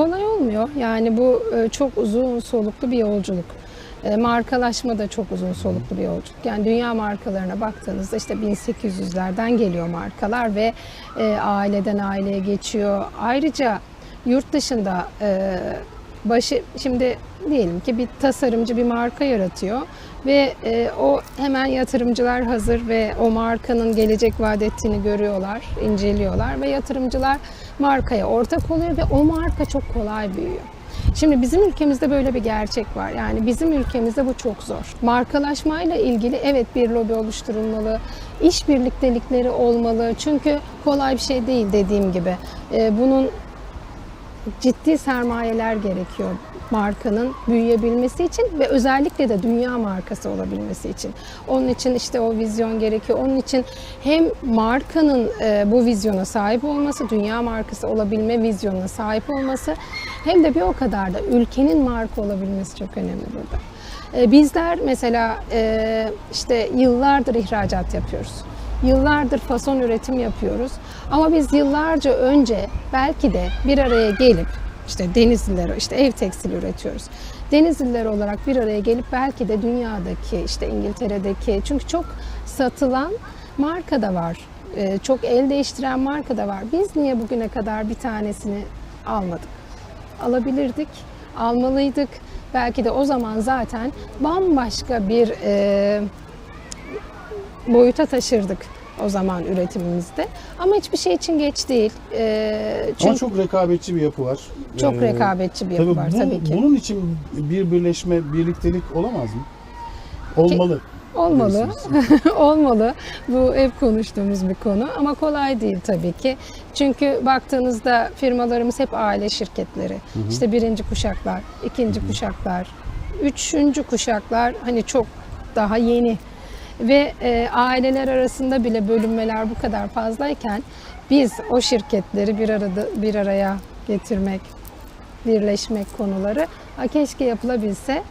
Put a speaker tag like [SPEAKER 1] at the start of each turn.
[SPEAKER 1] kolay olmuyor. Yani bu e, çok uzun soluklu bir yolculuk. E, markalaşma da çok uzun soluklu bir yolculuk. Yani dünya markalarına baktığınızda işte 1800'lerden geliyor markalar ve e, aileden aileye geçiyor. Ayrıca yurt dışında başı şimdi diyelim ki bir tasarımcı bir marka yaratıyor ve e, o hemen yatırımcılar hazır ve o markanın gelecek vaat ettiğini görüyorlar, inceliyorlar ve yatırımcılar markaya ortak oluyor ve o marka çok kolay büyüyor. Şimdi bizim ülkemizde böyle bir gerçek var. Yani bizim ülkemizde bu çok zor. Markalaşmayla ilgili evet bir lobi oluşturulmalı, iş birliktelikleri olmalı. Çünkü kolay bir şey değil dediğim gibi. E, bunun ciddi sermayeler gerekiyor markanın büyüyebilmesi için ve özellikle de dünya markası olabilmesi için. Onun için işte o vizyon gerekiyor. Onun için hem markanın e, bu vizyona sahip olması, dünya markası olabilme vizyonuna sahip olması hem de bir o kadar da ülkenin marka olabilmesi çok önemli burada. E, bizler mesela e, işte yıllardır ihracat yapıyoruz. Yıllardır fason üretim yapıyoruz. Ama biz yıllarca önce belki de bir araya gelip işte Denizliler, işte ev tekstili üretiyoruz. Denizliler olarak bir araya gelip belki de dünyadaki, işte İngiltere'deki çünkü çok satılan marka da var. Ee, Çok el değiştiren marka da var. Biz niye bugüne kadar bir tanesini almadık? Alabilirdik, almalıydık. Belki de o zaman zaten bambaşka bir e, boyuta taşırdık o zaman üretimimizde. Ama hiçbir şey için geç değil. Ee, çünkü
[SPEAKER 2] Ama çok rekabetçi bir yapı var.
[SPEAKER 1] çok
[SPEAKER 2] Ee,
[SPEAKER 1] rekabetçi bir yapı var
[SPEAKER 2] bu-
[SPEAKER 1] tabii ki.
[SPEAKER 2] Bunun için bir birleşme, birliktelik olamaz mı? Olmalı.
[SPEAKER 1] Olmalı.
[SPEAKER 2] diyorsunuz.
[SPEAKER 1] Olmalı. Bu hep konuştuğumuz bir konu ama kolay değil tabii ki. Çünkü baktığınızda firmalarımız hep aile şirketleri. İşte birinci kuşaklar, ikinci kuşaklar, üçüncü kuşaklar hani çok daha yeni. Ve e, aileler arasında bile bölünmeler bu kadar fazlayken biz o şirketleri bir arada bir araya getirmek, birleşmek konuları ha, keşke yapılabilse